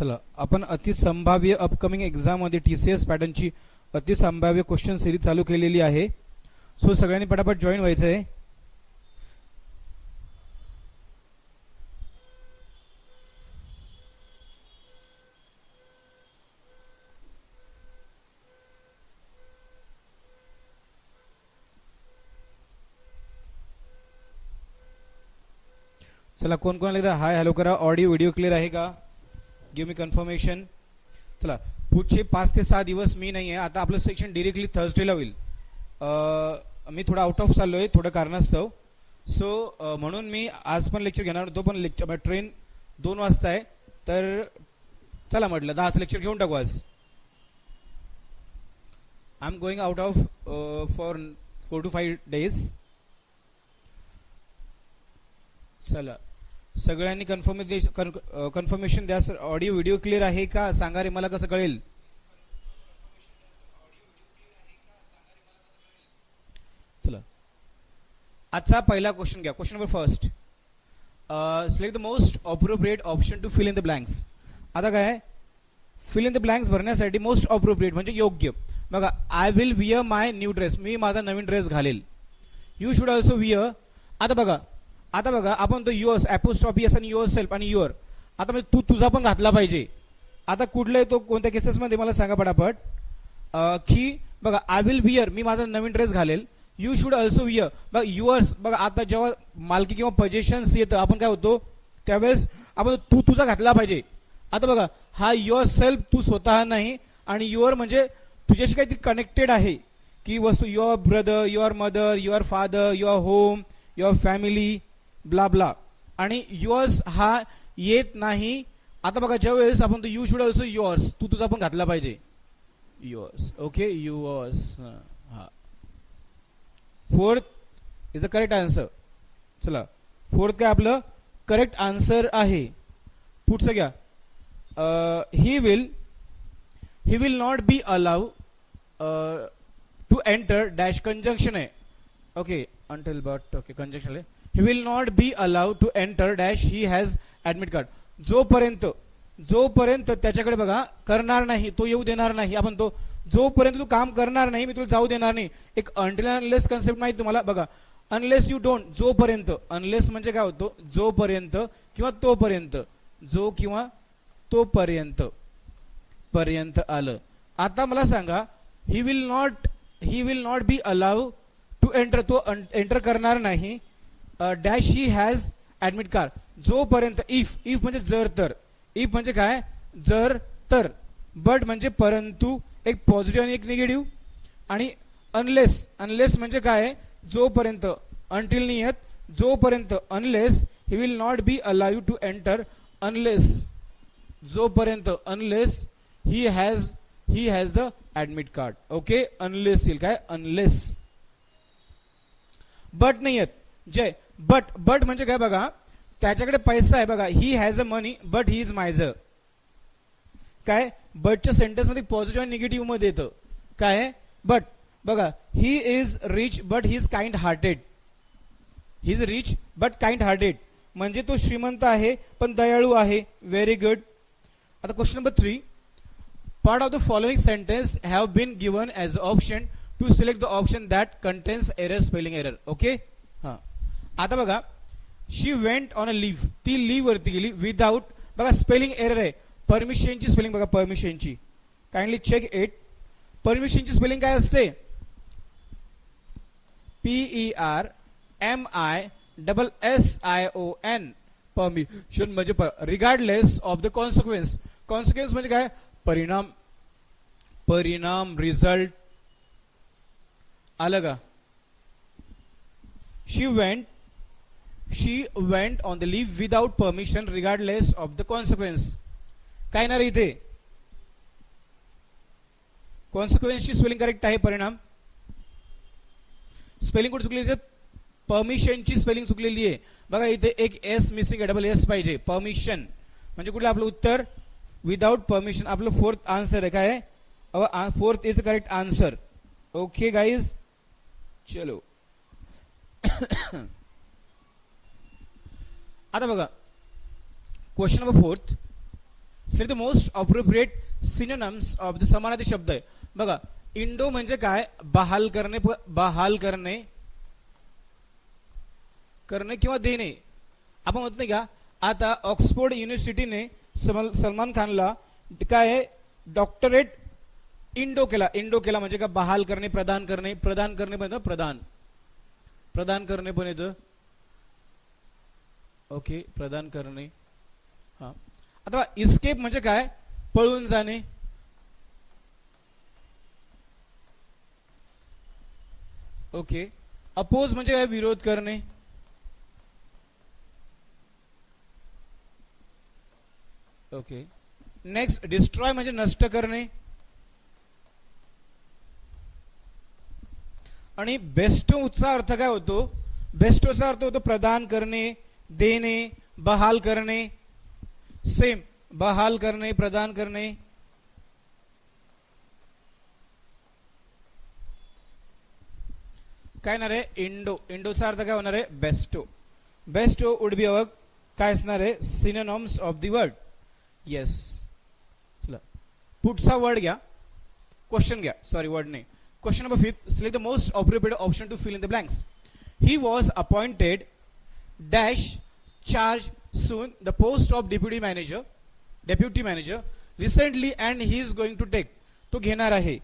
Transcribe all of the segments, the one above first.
चला. आपण अतिसंभाव्य अपकमिंग एक्झाममध्ये टी सी एस पॅटर्नची अतिसंभाव्य क्वेश्चन सिरीज चालू केलेली आहे. सो सगळ्यांनी पटापट जॉईन व्हायचं आहे चला कोण कोणाला एकदा हाय हॅलो करा. ऑडिओ व्हिडिओ क्लिअर आहे का? गिव्ह मी कन्फर्मेशन चला पुढचे पाच ते सहा दिवस मी नाही आहे आता आपलं सेक्शन डिरेक्टली थर्सडेला होईल. मी थोडा आउट ऑफ चाललो आहे थोडं कारणास्तव. सो म्हणून मी आज पण लेक्चर घेणार होतो पण लेक्चर ट्रेन दोन वाजता आहे. तर चला म्हटलं दहाच लेक्चर घेऊन टाकू आज. I am going out of for four to five days चला. सगळ्यांनी कन्फर्मेशन कन्फर्मेशन द्या सर. ऑडिओ व्हिडिओ क्लिअर आहे का? सांगा रे मला कसं कळेल? चला. आजचा पहिला क्वेश्चन घ्या. Question number first select the most appropriate option to fill in the blanks आता काय फिल इन द ब्लँक्स भरण्यासाठी मोस्ट अप्रोप्रिएट म्हणजे योग्य. बघा I will wear my new dress मी माझा नवीन ड्रेस घालेल. यू शुड ऑल्सो विअ आता बघा आता बघा आपण तो युअर्स ॲपोस्टॉपीस आणि युअर सेल्फ आणि युअर आता म्हणजे तू तुझा पण घातला पाहिजे. आता कुठले तो कोणत्या केसेसमध्ये मला सांगा पटापट. की बघा आय विल वियर मी माझा नवीन ड्रेस घालेल. यू शुड ऑल्सो वियर बघा युअर्स बघा आता जेव्हा मालकी किंवा पजेशन्स येतं आपण काय होतो? त्यावेळेस आपण तू तुझा घातला पाहिजे. आता बघा हा युअर सेल्फ तू स्वतः नाही आणि युअर म्हणजे तुझ्याशी काहीतरी कनेक्टेड आहे. की वस्तू your brother your mother your father your home your family bla bla. आणि युअर्स हा येत नाही. आता बघा ज्या वेळेस आपण तो यू शुड ऑल्सो युअर्स तू तुझा पण घातला पाहिजे. युअर्स ओके युअर्स हा. Fourth is a correct answer चला. फोर्थ काय आपलं? करेक्ट आन्सर आहे. पुढचं घ्या. He will he will not be allowed to enter dash conjunction आहे okay until but okay conjunction आहे he will not be allowed to enter dash he has admit card जोपर्यंत जोपर्यंत त्याच्याकडे बघा करणार नाही तो येऊ देणार नाही. आपण तो जोपर्यंत तू काम करणार नाही मी तुला जाऊ देणार नाही. एक अनटिल अनलेस कन्सेप्ट माहिती तुम्हाला? बघा अनलेस यू डोंट जोपर्यंत अनलेस म्हणजे काय होतो? जोपर्यंत किंवा तोपर्यंत जो किंवा तोपर्यंत पर्यंत आलं. आता मला सांगा he will not he will not be allowed to enter तो एंटर करणार नाही. Dash he has admit card जोपर्यंत इफ इफ म्हणजे जर तर. इफ म्हणजे काय? जर तर. बट म्हणजे परंतु एक पॉझिटिव्ह आणि एक निगेटिव्ह आणि अनलेस अनलेस म्हणजे काय? जोपर्यंत अंटिल नाही येत जोपर्यंत unless he will not be allowed to enter unless जोपर्यंत unless he has he has the admit card okay unless येईल काय? अनलेस बट नाही येत जय. बट बट म्हणजे काय बघा त्याच्याकडे पैसा आहे बघा he has a money but he is miser काय? बटच्या सेंटेन्समध्ये पॉझिटिव्ह आणि निगेटिव्हमध्ये येतं. काय? बट बघा he is rich but he is kind hearted he is rich but kind hearted म्हणजे तो श्रीमंत आहे पण दयाळू आहे. व्हेरी गुड आता question number three part of the following sentence have been given as option to select the option that contains error spelling error okay हां. आता बघा she went on a leave ती लिव्ह वरती गेली without बघा spelling error आहे. परमिशनची spelling बघा परमिशनची काइंडली चेक इट परमिशनची स्पेलिंग काय असते? P E R M I double S I O N permission म्हणजे regardless of the consequence consequence म्हणजे काय? परिणाम. परिणाम रिझल्ट आलं का? She went she went on the leave without permission regardless of the consequence काय येणार इथे? कॉन्सिक्वेन्सची स्पेलिंग करेक्ट आहे परिणाम. स्पेलिंग कुठे चुकलेली परमिशनची स्पेलिंग चुकलेली आहे. बघा इथे एक एस मिसिंग डबल एस पाहिजे. परमिशन म्हणजे कुठलं आपलं उत्तर? विदाउट परमिशन आपलं फोर्थ आन्सर आहे. काय fourth is correct answer okay guys चलो. आता बघा. Question number fourth select the most appropriate synonyms of the समानार्थी शब्द आहे. बघा इंडो म्हणजे काय? बहाल करणे प- बहाल करणे करणे किंवा देणे. आपण म्हणत नाही का? आता ऑक्सफोर्ड युनिव्हर्सिटीने सलमान खानला काय आहे? डॉक्टरेट इंडो केला. इंडो केला म्हणजे का? बहाल करणे प्रदान करणे प्रदान करणे पण येतं प्रदान. प्रदान करणे पण येतं. ओके प्रदान करणे. हा. आता इस्केप म्हणजे काय? पळून जाणे. ओके. अपोज म्हणजे काय? विरोध करणे. ओके. नेक्स्ट डिस्ट्रॉय म्हणजे नष्ट करणे. आणि बेस्टोचा अर्थ काय होतो? बेस्टोचा अर्थ होतो प्रदान करणे. देणे बहाल करणे सेम बहाल करणे प्रदान करणे. काय येणार आहे? इंडो. इंडोचा अर्थ काय होणार आहे? Bestow. Bestow would be our काय असणार आहे? Synonyms of the word yes चला. पुढचा वर्ड घ्या. क्वेश्चन घ्या. सॉरी वर्ड नाही. Question number fifth select the most appropriate option to fill in the blanks he was appointed dash charge soon the post of deputy manager deputy manager recently and he is going to take तो घेणार आहे.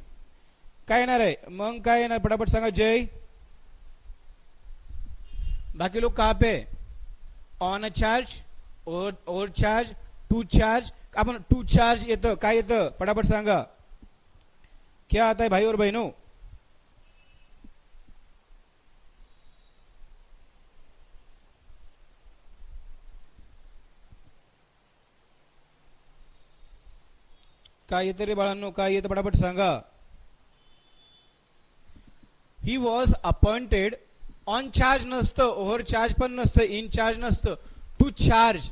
काय येणार आहे? मग काय येणार? पटापट सांगा जय. बाकी लोग काप पे? On a charge over over charge to charge आपण टू चार्ज येतं. काय येतं? पटापट सांगा. क्या आता है भाई और बहनों? काय येतं रे बाळांनो? काय येतं? पटापट सांगा. He was appointed on charge नसतं. ओव्हर चार्ज पण नसतं. इन चार्ज नसतं. To charge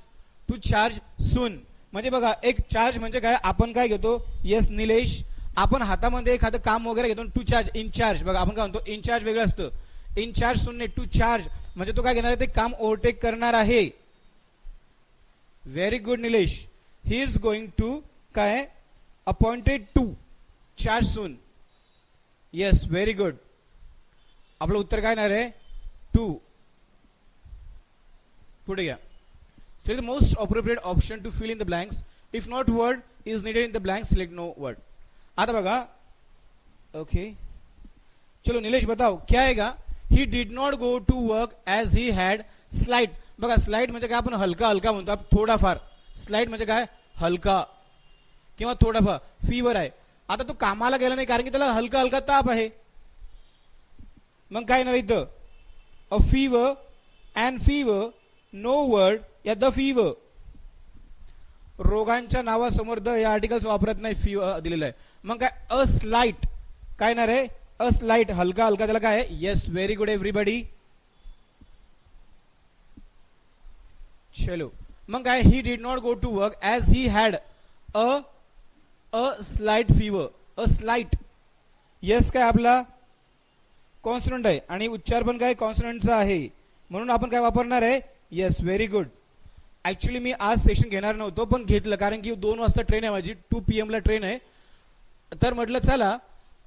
to charge soon म्हणजे बघा एक चार्ज म्हणजे काय? आपण काय घेतो? येस निलेश आपण हातामध्ये एखादं काम वगैरे घेतो टू चार्ज इन चार्ज बघा आपण काय म्हणतो? इन चार्ज वेगळं असतं. इन चार्ज सुनने टू चार्ज म्हणजे तो काय घेणार आहे? ते काम ओव्हरटेक करणार आहे. Very good Nilesh he is going to काय? Appointed to charge soon yes very good आपलं उत्तर काय येणार आहे? टू पुढे घ्या. Select the most appropriate option to fill in the blanks if not word is needed in the blank select no word आता बघा. ओके चलो निलेश बताओ क्या आएगा? He did not go to work as he had slight बघा slight म्हणजे काय? आपण हलका हलका म्हणतो थोडाफार. स्लाईट म्हणजे काय? हलका. किंवा थोडाफार फीवर आहे. आता तो कामाला गेला नाही कारण की त्याला हलका हलका ताप आहे. मग काय येणार इथं? A fever and fever no word या द फीवर रोगांच्या नावासमोर द या आर्टिकल्स वापरत नाही फीवर दिलेलं आहे. मग काय? अ स्लाइट काय येणार आहे? अ स्लाइट हलका हलका त्याला काय आहे? येस व्हेरी गुड एव्हरीबडी चलो. मग काय? He did not go to work as he had a a slight fever a slight yes काय आपला? कॉन्सनंट आहे. आणि उच्चार पण काय? कॉन्सनंटचा आहे. म्हणून आपण काय वापरणार आहे? येस व्हेरी गुड ऍक्च्युली मी आज सेशन घेणार नव्हतो पण घेतलं. कारण की दोन वाजता ट्रेन आहे माझी. टू पी एमला ट्रेन आहे. तर म्हटलं चला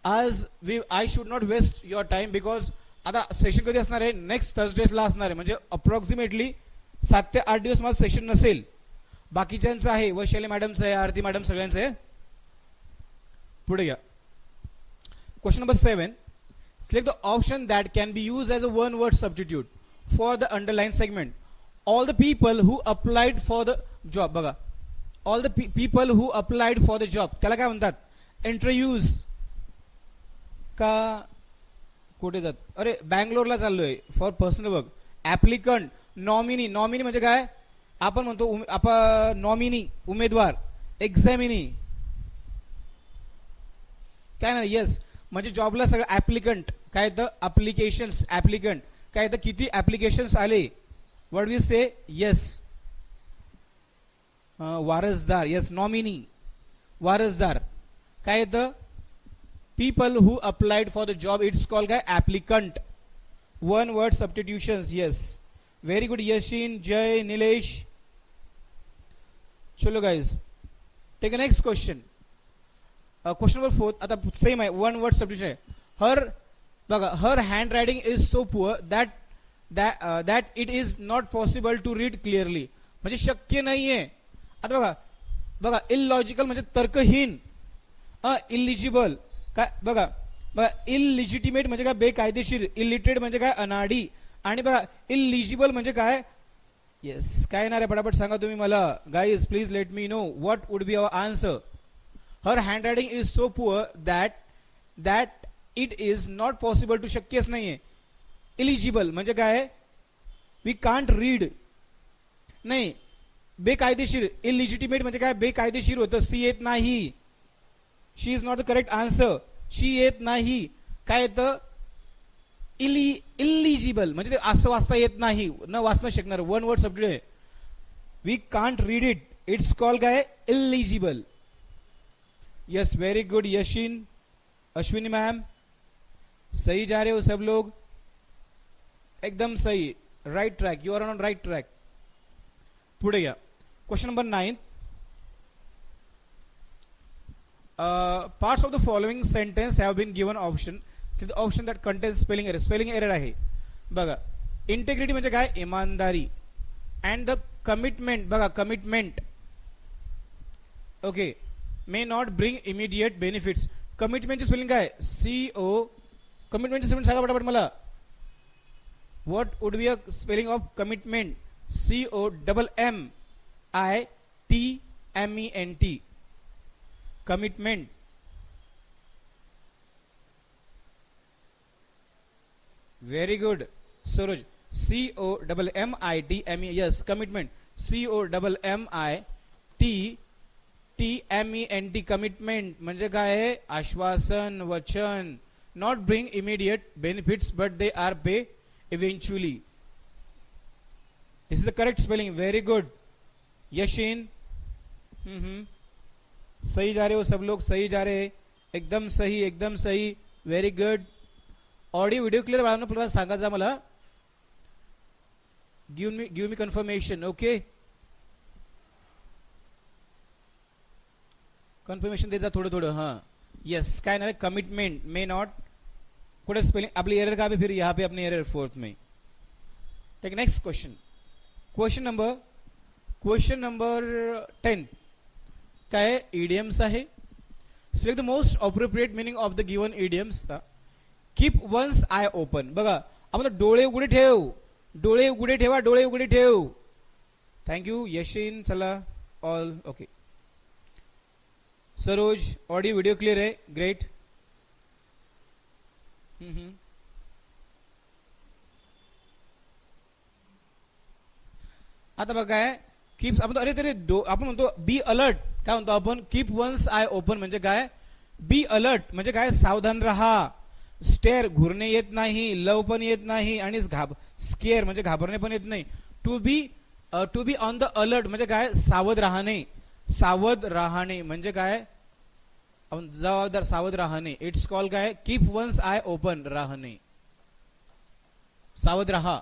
आज we I should not waste your time because आता सेशन कधी असणार आहे? नेक्स्ट थर्सडेला असणार आहे. म्हणजे अप्रॉक्सिमेटली सात ते आठ दिवस माझं सेशन नसेल. बाकीच्यांचं आहे. वैशाली मॅडमचं आहे आरती मॅडम सगळ्यांचं आहे. पुढे घ्या. Question number seven select the option that can be use as a one word substitute for the underline segment all the people who applied for the job बघा. All the people who applied for the job त्याला काय म्हणतात? Interviews का? कुठे जात? अरे बँगलोरला चाललोय. For personal work applicant nominee nominee म्हणजे काय? आपण म्हणतो आपण नॉमिनी उमेदवार. एक्झामिनी काय ना येस म्हणजे जॉबला सगळं ॲप्लिकंट काय तर अप्लिकेशन्स ऍप्लिकंट काय तर किती ऍप्लिकेशन्स आले? वड वी से येस वारसदार येस नॉमिनी वारसदार. काय येतं people who applied for the job it's call काय? Applicant one word substitutions yes very good Yashin Jay Nilesh चलो guys take next question question number fourth आता same आहे one word substitution आहे. Her बघा her handwriting is so poor that that that it is not possible to read clearly म्हणजे शक्य नाहीये. आता बघा बघा इलॉजिकल म्हणजे तर्कहीन. अ इलिजिबल काय बघा बघा इलिजिटिमेट म्हणजे काय बेकायदेशीर. इलिटरेट म्हणजे काय अनाडी. आणि बघा इलिजिबल म्हणजे काय? येस काय येणार आहे? पटापट सांगा तुम्ही मला. Guys please let me know what would be our answer her handwriting is so poor that that it is not possible to शक्यच नाही आहे इलिजिबल म्हणजे काय वी कांट रीड नाही बेकायदेशीर इलिजिटिमेट म्हणजे काय बेकायदेशीर होतं सी येत नाही she is not the correct answer she येत नाही काय येतं इली इलिजिबल म्हणजे ते असं वाचता येत नाही न वाचणं शकणार वन वर्ड सब्जेक्ट आहे we can't read it it's call काय illegible yes very good Yashin Ashwini ma'am सही जा रहे हो सब लोग एकदम सही right track you are on right track पुढे घ्या question number nine parts of the following sentence have been given option the option that contains spelling error spelling error आहे बघा इंटेग्रिटी म्हणजे काय इमानदारी अँड द कमिटमेंट बघा commitment okay may not bring immediate benefits कमिटमेंटची spelling काय C O कमिटमेंटची spelling सांगा पटापट मला what would be a spelling of commitment C O double M I T M E N T commitment very good Saroj C O double M I T M E yes commitment C O double M I T T M E N T commitment म्हणजे काय आहे? आश्वासन वचन. Not bring immediate benefits but they are pay eventually this is the correct spelling very good Yashin सही जा रहे हो सब लोग? सही जा रहे. एकदम सही एकदम सही. Very good audio video clear बाळांना पुन्हा जा मला. Give me give me confirmation okay confirmation देत जा थोडं थोडं हां. यस काय नाही कमिटमेंट मे नॉट कुठे स्पेलिंग आपली एरर का भी फिर यहाँ पे अपनी एरर फोर्थ में. Take next question question number question number ten काय आहे आहे select the most appropriate meaning of the given idioms keep one's eye open बघा आपण डोळे उघडे ठेव डोळे उघडे ठेवा डोळे उघडे ठेव थँक्यू यशिन चला all okay Saroj audio video clear आहे. ग्रेट आता बघा काय कीप आपण अरे तरी आपण म्हणतो बी अलर्ट काय म्हणतो आपण? कीप वन्स आय ओपन म्हणजे काय? बी अलर्ट म्हणजे काय? सावधान राहा. स्टेअर घुरणे येत नाही लव पण येत नाही आणि घाब स्केअर म्हणजे घाबरणे पण येत नाही. To be to be on the alert म्हणजे काय? सावध राहणे. सावध राहणे म्हणजे काय? आपण जबाबदार सावध राहणे. इट्स कॉल काय? कीप वन्स आय ओपन राहणे. सावध राहा.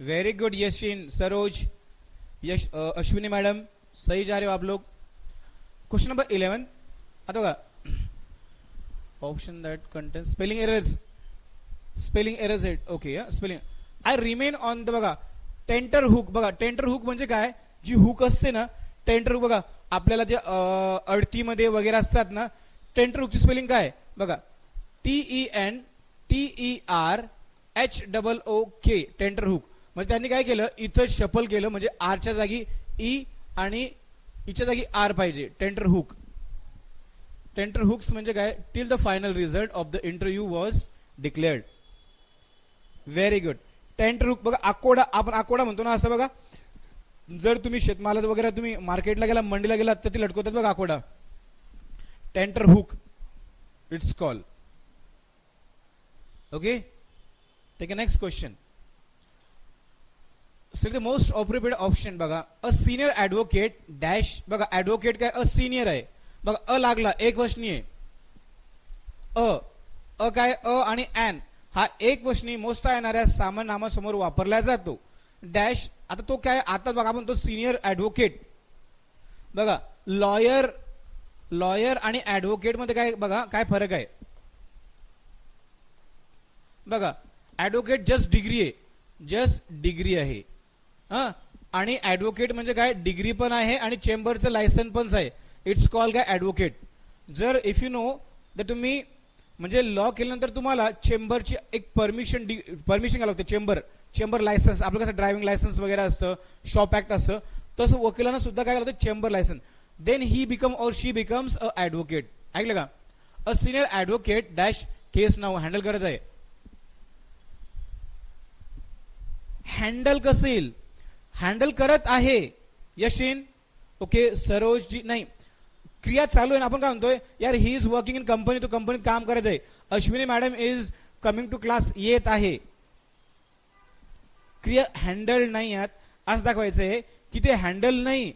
Very good Yashin Saroj Yash Ashwini madam सही जा रहे हो आप लोग. क्वेश्चन नंबर इलेवन आता बघा. Option that contain spelling errors spelling errors it okay spelling I remain on the बघा टेंटर हुक बघा टेंटर हुक म्हणजे काय? जी हुक असते ना टेंटर हुक बघा आपल्याला जे अडतीमध्ये वगैरे असतात ना टेंटर हुकची स्पेलिंग काय? बघा T E N T E R H double O K tenterhook म्हणजे त्यांनी काय केलं? इथं शफल केलं म्हणजे आरच्या जागी ई आणि e इच्या जागी आर पाहिजे टेंटर हुक टेंटर हुक्स म्हणजे काय? Till the final result of the interview was declared very good tenter hook बघा अकोडा आपण अकोडा म्हणतो ना असं बघा. जर तुम्ही शेतमालात वगैरे तुम्ही मार्केटला गेला मंडीला गेलात तर ती लटकवतात बघा आकोडा tenter hook it's call okay take a next question select the most appropriate option बघा अ सिनियर ऍडव्होकेट डॅश बघा ऍडव्होकेट काय? अ सिनियर आहे. बघा अ लागला एक वचनी आहे अ अ काय? अ आणि ॲन हा एक वशनी मोजता येणाऱ्या सामान नामासमोर वापरला जातो. डॅश आता तो काय आता बघा आपण तो सिनियर ॲडव्होकेट. बघा लॉयर लॉयर आणि ॲडव्होकेटमध्ये काय बघा काय फरक आहे? बघा ॲडव्होकेट जस्ट डिग्री आहे. जस्ट डिग्री आहे. हां? आणि ॲडव्होकेट म्हणजे काय? डिग्री पण आहे आणि चेंबरचं लायसन पण आहे. इट्स कॉल काय? ॲडव्होकेट. जर इफ यू नो तर तुम्ही म्हणजे लॉ केल्यानंतर तुम्हाला चेंबरची एक परमिशन परमिशन घ्यावं लागतं चेंबर चेंबर लायसन्स आपलं कसं ड्रायव्हिंग लायसन्स वगैरे असतं शॉप ॲक्ट असतं तसं वकिलांना सुद्धा काय लागतं chamber licence then he become or she becomes a advocate ऐकलं का? A senior advocate dash case now handle करत आहे. हँडल कसं येईल? हँडल करत आहे यशिन. ओके सरोजजी नाही. क्रिया चालू आहे ना आपण काय म्हणतोय यार he is working in company तो कंपनीत काम करत आहे. Ashwini madam is coming to class येत आहे. क्रिया हँडल नाही आहेत असं दाखवायचं आहे की ते हँडल नाही.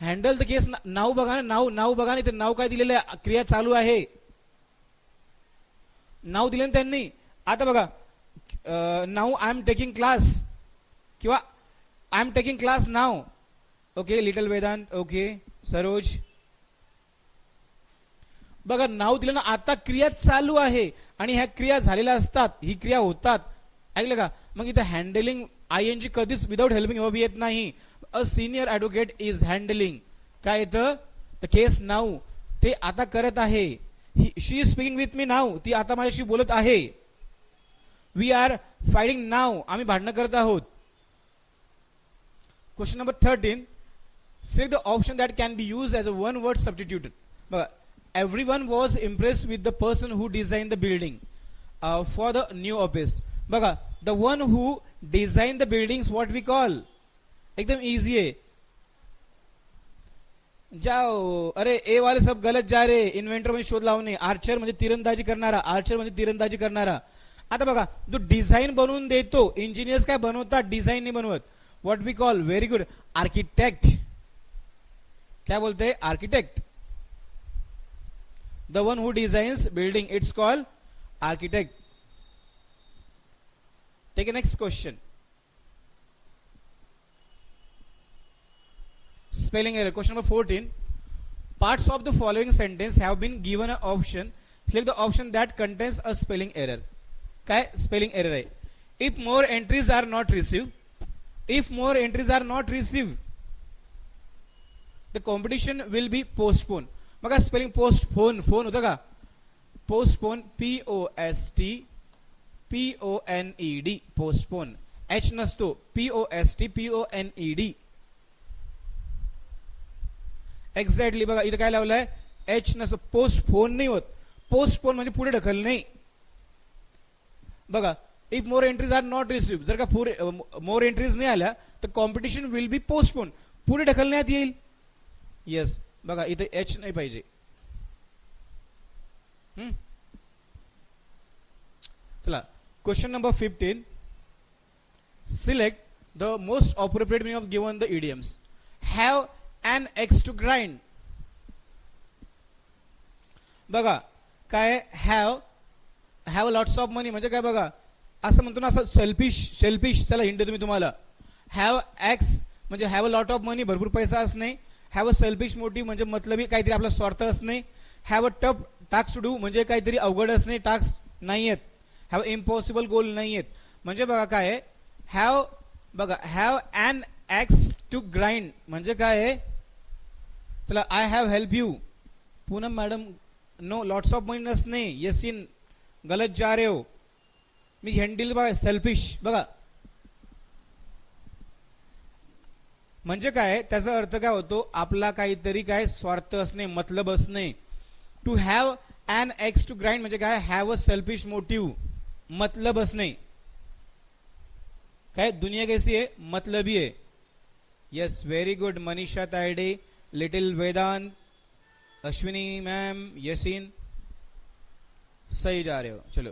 हँडल तर केस नाव बघा ना नाव नाव बघा ना ते नाव काय दिलेलं आहे क्रिया चालू आहे. नाव दिले ना त्यांनी. आता बघा नाव आय एम टेकिंग क्लास किंवा I am taking class now okay little Vedant okay Saroj बघा नाव दिलं ना आता क्रिया चालू आहे. आणि ह्या क्रिया झालेल्या असतात ही क्रिया होतात. ऐकलं का? मग इथं हँडलिंग आय एन जी कधीच विदाऊट हेल्पिंग हवी येत नाही. A senior advocate is handling काय येतं? द केस नाव ते आता करत आहे. He she is speaking with me नाव ती आता माझ्याशी बोलत आहे. वी आर फायडिंग नाव आम्ही भांडणं करत आहोत. Question number thirteen select the option that can be use as a one word substituted बघा everyone was impress with the person who design the building for the new office बघा the one who design the building what we call एकदम easy आहे जाओ अरे ए वाले सब गलत जा रे inventor म्हणजे शोध लावणे आर्चर म्हणजे तिरंदाजी करणारा आर्चर म्हणजे तिरंदाजी करणारा आता बघा जो डिझाईन बनवून देतो इंजिनियर्स काय बनवतात डिझाईन नाही बनवत what we call very good architect काय बोलते architect the one who designs building it's call architect take a next question spelling error question number 14 parts of the following sentence have been given an option select the option that contains a spelling error काय spelling error आहे if more entries are not received if more entries are not received the competition will be postponed बघा spelling post phone phone होतं का? Postpone P O S T P O N E D postpone H नसतो P O S T P O N E D exactly बघा इथं काय लावलंय? H नसतो post phone नाही होत. पोस्ट फोन म्हणजे पुढे ढकल नाही. बघा if more entries are not receive जर का पुरे मोर एंट्रीज नाही आल्या तर कॉम्पिटिशन विल बी पोस्टपोन पुढे ढकलण्यात येईल. येस बघा इथे एच नाही पाहिजे. हम्म? चला question number fifteen select the most appropriate meaning of given the idioms have an axe to grind बघा काय have have lots of money म्हणजे काय बघा? असं म्हणतो ना असं सेल्फिश सेल्फिश चला हिंड तुम्ही तुम्हाला. हॅव एक्स म्हणजे have a lot of money भरपूर पैसा असणे. हॅव अ सेल्फिश मोटिव्ह म्हणजे मतलबी काहीतरी आपला स्वार्थ असणे have a tough task to do म्हणजे काहीतरी अवघड असणे टास्क नाही आहेत हॅव इम्पॉसिबल गोल नाही आहेत म्हणजे बघा काय आहे हॅव बघा have an axe to grind म्हणजे काय आहे चला I have help you Poonam madam no lots of money नसणे येस इन गलत जा रे हो. मी हँडील बघा सेल्फिश बघा म्हणजे काय? त्याचा अर्थ काय होतो? आपला काहीतरी काय? स्वार्थ असणे मतलब असणे. To have an axe to grind म्हणजे काय? हॅव अ सेल्फिश मोटिव्ह मतलब असणे. काय? दुनिया कैसी आहे? मतलबी आहे. Yes very good Manisha Tayade little Vedant Ashwini ma'am Yasin. सही जा रहे हो. चलो.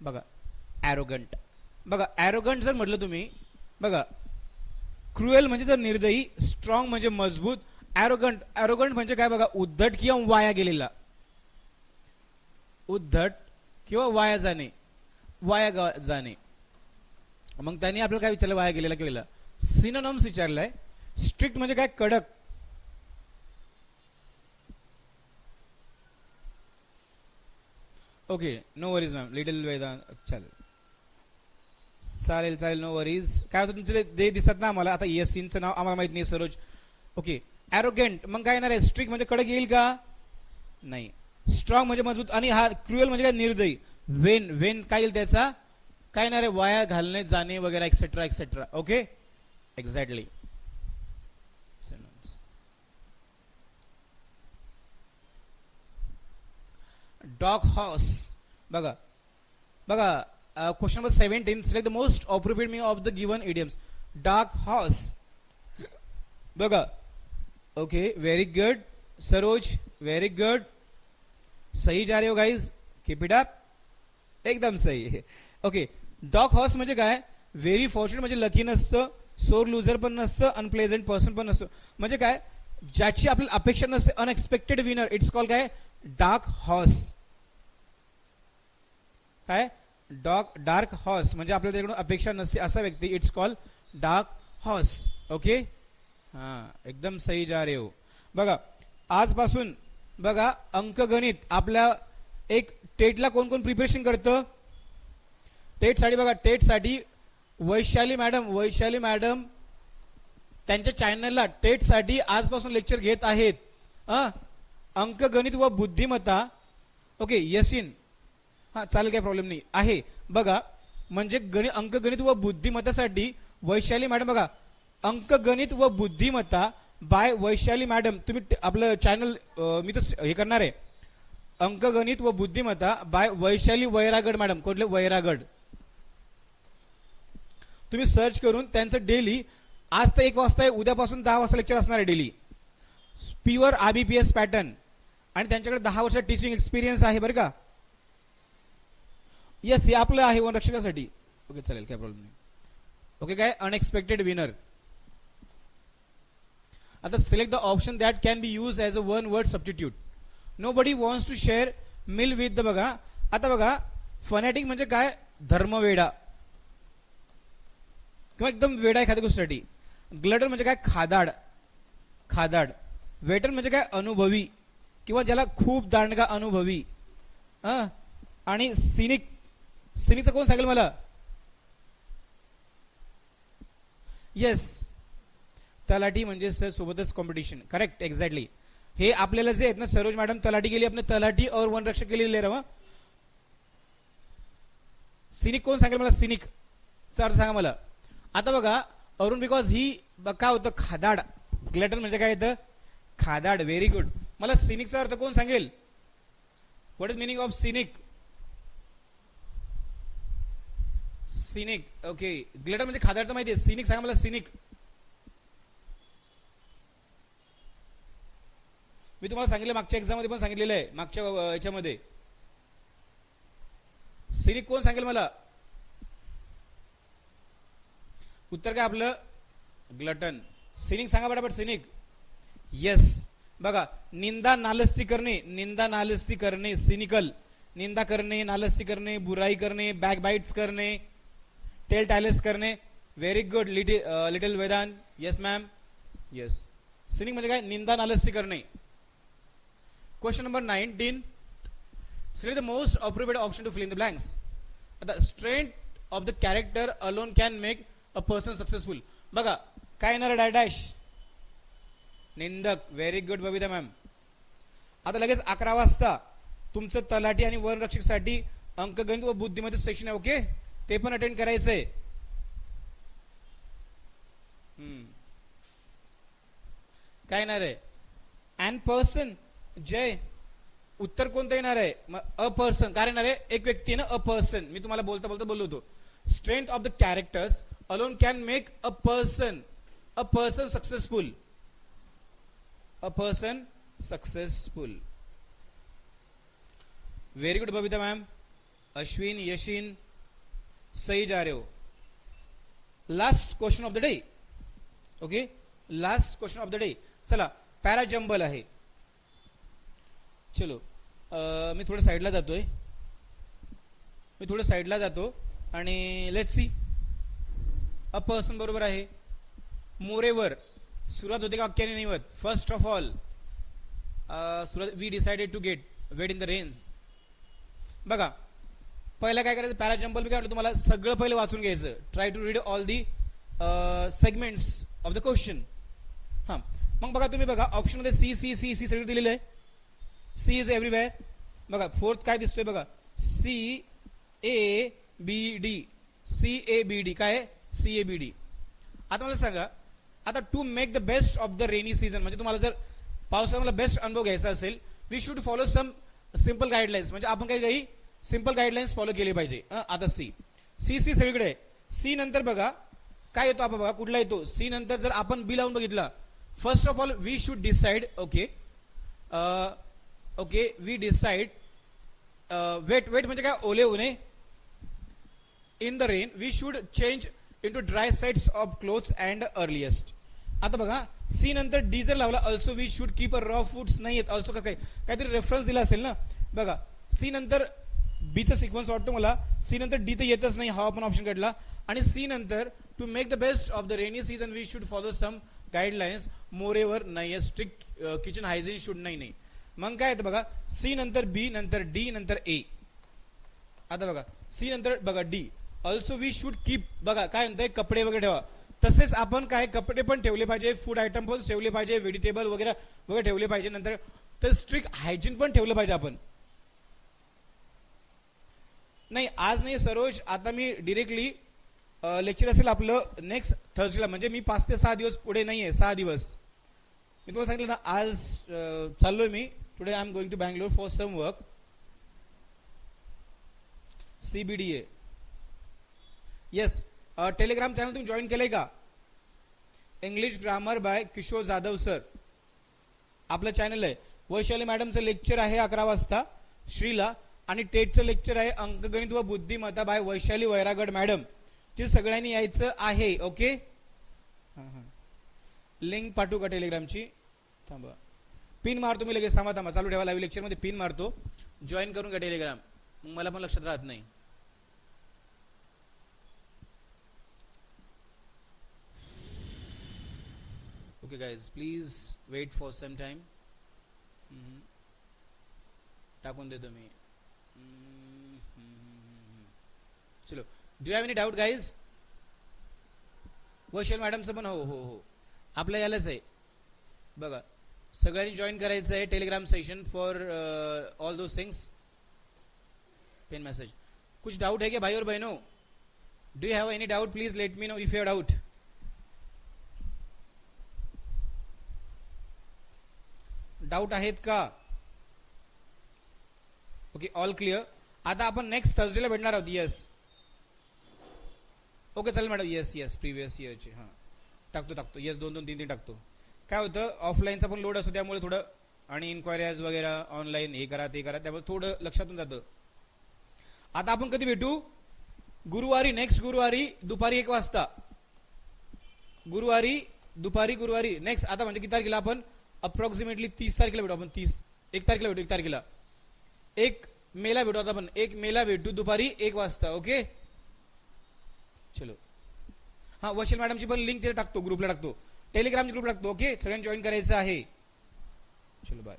बघा ॲरोगंट बघा ॲरोगंट जर म्हटलं तुम्ही बघा क्रुएल म्हणजे जर निर्दयी स्ट्रॉंग म्हणजे मजबूत ॲरोगंट ॲरोगंट म्हणजे काय बघा उद्धट किंवा वाया गेलेला. उद्धट किंवा वाया जाणे वाया गा- जाणे. मग त्यांनी आपल्याला काय विचारलं? वाया गेलेला केलेला. सिनोनॉम्स विचारलाय. स्ट्रिक्ट म्हणजे काय? कडक. Okay no worries ma'am little Vedant चालेल. चालेल चालेल नो वरीज काय होतं तुमचे ते- दिसत ना आम्हाला आता येस सीनचं नाव आम्हाला माहीत नाही सरोज. ओके ॲरोगेंट मग काय येणार आहे? स्ट्रिक म्हणजे कडक येईल का? नाही. स्ट्रॉंग म्हणजे मजबूत आणि हा क्रुएल म्हणजे काय? निर्दयी. वेन वेन काय येईल त्याचा? काय येणार आहे? वाया घालणे जाणे वगैरे etcetera etcetera okay exactly dog horse बघा. बघा question number seventeen select the most appropriate me of the given idioms dark horse बघा okay very good Saroj very good सही जा रहे हो गाईज कीप इट अप एकदम सही ओके डॉग हॉर्स म्हणजे काय व्हेरी फॉर्च्युनेट म्हणजे लकी नसतं सोर लुझर पण नसतं अनप्लेझेंट पर्सन पण नसतं म्हणजे काय ज्याची आपल्याला अपेक्षा नसते अनएक्सपेक्टेड विनर इट्स कॉल काय डार्क हॉर्स काय डॉग डार्क हॉर्स म्हणजे आपल्याला त्याच्याकडून अपेक्षा नसते असा व्यक्ती. It's call dark horse okay हा एकदम सही जा रे हो. बघा आजपासून बघा अंकगणित. आपल्या एक टेटला कोण कोण प्रिपरेशन करतं? टेटसाठी बघा टेटसाठी वैशाली मॅडम वैशाली मॅडम त्यांच्या चॅनलला टेटसाठी आजपासून लेक्चर घेत आहेत. अंकगणित व बुद्धिमत्ता. ओके यसिन हा चालेल काही प्रॉब्लेम नाही. आहे. बघा म्हणजे गणित अंकगणित व बुद्धिमत्तासाठी वैशाली मॅडम बघा अंकगणित व बुद्धिमत्ता बाय वैशाली मॅडम तुम्ही आपलं चॅनल मी तर हे करणार आहे. अंकगणित व बुद्धिमत्ता बाय वैशाली वैरागड मॅडम कोणले? वैरागड. तुम्ही सर्च करून त्यांचं डेली आज तर एक वाजता आहे उद्यापासून दहा वाजता लेक्चर असणार आहे डेली प्युअर आबीपीएस पॅटर्न आणि त्यांच्याकडे दहा वर्ष टीचिंग एक्सपिरियन्स आहे बरं का? येस हे आपलं आहे वनरक्षकासाठी. ओके चालेल काय प्रॉब्लेम नाही. ओके काय? अनएक्सपेक्टेड विनर आता select the option that can be use as a one word substitute nobody wants to share meal with the बघा. आता बघा फनॅटिक म्हणजे काय? धर्मवेडा. किंवा एकदम वेडा एखाद्या गोष्टीसाठी. ग्लटर म्हणजे काय? खादाड. खादाड. वेटर म्हणजे काय? अनुभवी. किंवा ज्याला खूप दांडगा अनुभवी. हं? आणि सिनिक सिनीचं कोण सांगेल मला? येस तलाठी म्हणजे सर सोबतच कॉम्पिटिशन करेक्ट एक्झॅक्टली हे आपल्याला जे आहेत ना सरोज मॅडम तलाठी गेली आपण तलाठी और वन रक्षक केली ले सिनिक कोण सांगेल मला? सिनिक. चा अर्थ सांगा मला. आता बघा अरुण बिकॉज ही काय होतं? खादाड. ग्लॅटन म्हणजे काय येतं? खादाड. व्हेरी गुड मला सिनिकचा अर्थ कोण सांगेल? What is meaning of cynic? Cynic. Okay glutton म्हणजे खादाड तर माहिती आहे. सिनिक सांगा मला सिनिक. मी तुम्हाला सांगितलं मागच्या एक्झाममध्ये पण सांगितलेलं आहे मागच्या याच्यामध्ये. सिनिक कोण सांगेल मला? उत्तर काय आपलं? ग्लटन. सिनिक सांगा बरोबर सिनिक. येस बघा निंदा नालस्ती करणे निंदा नालस्ती करणे सिनिकल. निंदा करणे नालस्ती करणे बुराई करणे बॅक बाईट्स करणे टेल टायलेस करणे very good little little Vedant yes ma'am yes sinning म्हणजे काय? निंदा नालस्ती करणे question number nineteen select the most appropriate option to fill in the blanks आता strength of the character alone can make a person successful बघा काय येणार डाय dash निंदक व्हेरी गुड बबिता मॅम आता लगेच अकरा वाजता तुमचं तलाठी आणि वनरक्षकसाठी अंकगणित व बुद्धिमत्ता सेक्शन आहे ओके ते पण अटेंड करायचंय. काय येणार आहे? अँड पर्सन जय उत्तर कोणतं येणार आहे? अ पर्सन काय येणार आहे? एक व्यक्ती ना अ पर्सन मी तुम्हाला बोलता बोलता बोललो होतो. Strength of the characters alone can make a person a person successful a person successful very good Babita ma'am Ashwin Yashin सही जा रहे हो. Last question of the day okay last question of the day चला parajumble आहे. चलो मी थोडं साईडला जातोय. मी थोडं साईडला जातो आणि लेट्स सी अ पर्सन बरोबर आहे. मोरेवर सुरुवात होते का अख्याने नाही होत? फर्स्ट ऑफ ऑल सुरुवात we decided to get wet in the range बघा पहिलं काय करायचं? पॅराजम्पल मी काय म्हटलं तुम्हाला? सगळं पहिलं वाचून घ्यायचं. Try to read all the segments of the question हां. मग बघा तुम्ही बघा ऑप्शनमध्ये सी सी सी सी सगळं दिलेलं आहे. सी इज एव्हरीवेअर बघा फोर्थ काय दिसतोय बघा? C A B D C A B D काय सी ए बी डी आता मला सांगा आता to make the best of the rainy season म्हणजे तुम्हाला जर पावसाळ्याला बेस्ट अनुभव घ्यायचा असेल we should follow some simple guidelines म्हणजे आपण काही काही सिंपल गाईडलाईन्स फॉलो केली पाहिजे. आता सी सी सी सगळीकडे. सी नंतर बघा काय येतो आपण बघा कुठला येतो? सी नंतर जर आपण बी लावून बघितला first of all we should decide okay okay we decide wet wet म्हणजे काय? ओले होणे in the rain we should change in to dry sets of clothes and earliest आता बघा सी नंतर डी जर लावला also we should keep a raw foods नाही येत. ऑल्सो कसं काहीतरी रेफरन्स दिला असेल ना? बघा सी नंतर बीचा सिक्वन्स वाटतो मला. सी नंतर डी तर येतच नाही हा आपण ऑप्शन काढला. आणि सी नंतर to make the best of the rainy season we should follow some guidelines more ever नाही स्ट्रिक्ट किचन हायजीन शुड नाही नाही. मग काय येतं बघा? सी नंतर बी नंतर डी नंतर ए आता बघा. सी नंतर बघा D also we should keep बघा काय म्हणतंय? कपडे वगैरे ठेवा. तसेच आपण काय कपडे पण ठेवले पाहिजे फूड आयटम पण ठेवले पाहिजे व्हेजिटेबल वगैरे वगैरे ठेवले पाहिजे. नंतर तर स्ट्रिक्ट हायजीन पण ठेवलं पाहिजे आपण. नाही आज नाही सरोज आता मी डिरेक्टली लेक्चर असेल आपलं नेक्स्ट थर्सडेला म्हणजे मी पाच ते सहा दिवस पुढे नाही आहे सहा दिवस. मी तुम्हाला सांगितलं ना आज चाललो चाललोय मी. Today I am going to Bangalore for some work CBDA yes Telegram channel तुम्ही जॉईन केलंय का? English grammar by Kishor Jadhav sir आपलं चॅनल आहे. वैशाली मॅडमचं लेक्चर आहे अकरा वाजता. श्रीला आणि टेटचं लेक्चर आहे अंकगणित व बुद्धिमत्ता बाय वैशाली वैरागड मॅडम. ते सगळ्यांनी यायचं आहे ओके? लिंक पाठवू का टेलिग्रामची? थांबा. पिन मारतो मी लगेच थांबा थांबा. चालू ठेवा लाईव्ह लेक्चरमध्ये पिन मारतो. जॉईन करून का टेलिग्राम. मग मला पण लक्षात राहत नाही. Okay guys please wait for some time टाकून देतो मी. चलो do have any doubt guys Vaishali मॅडमचं पण हो हो हो. आपलं यालाच आहे. बघा सगळ्यांनी जॉईन करायचं आहे Telegram session for all those things pen message कुछ डाउट है क्या भाई और बहनों? Do you have any doubt please let me know if you doubt doubt आहेत का? ओके ऑल क्लिअर आता आपण नेक्स्ट थर्सडेला भेटणार आहोत येस ओके चालेल मॅडम येस येस प्रिव्हियस इयरचे हां. टाकतो टाकतो. येस दोन दोन तीन तीन टाकतो. काय होतं ऑफलाईनचा पण लोड असतो त्यामुळे थोडं आणि इन्क्वायरीज वगैरे ऑनलाईन हे करा ते करा त्यामुळे थोडं लक्षातून जातं. आता आपण कधी भेटू? गुरुवारी नेक्स्ट गुरुवारी दुपारी एक वाजता. गुरुवारी दुपारी गुरुवारी नेक्स्ट आता म्हणजे किती तारखेला आपण? अप्रॉक्सिमेटली तीस तारखेला भेटू आपण तीस. एक तारखेला भेटू एक तारखेला. एक मेला भेटू आता आपण. एक मेला भेटू दुपारी एक वाजता ओके चलो. हां वशील मॅडमची पण लिंक तिथे टाकतो ग्रुपला टाकतो. टेलिग्राम ग्रुपला टाकतो. ओके सगळ्यांनी जॉईन करायचं आहे. चलो बाय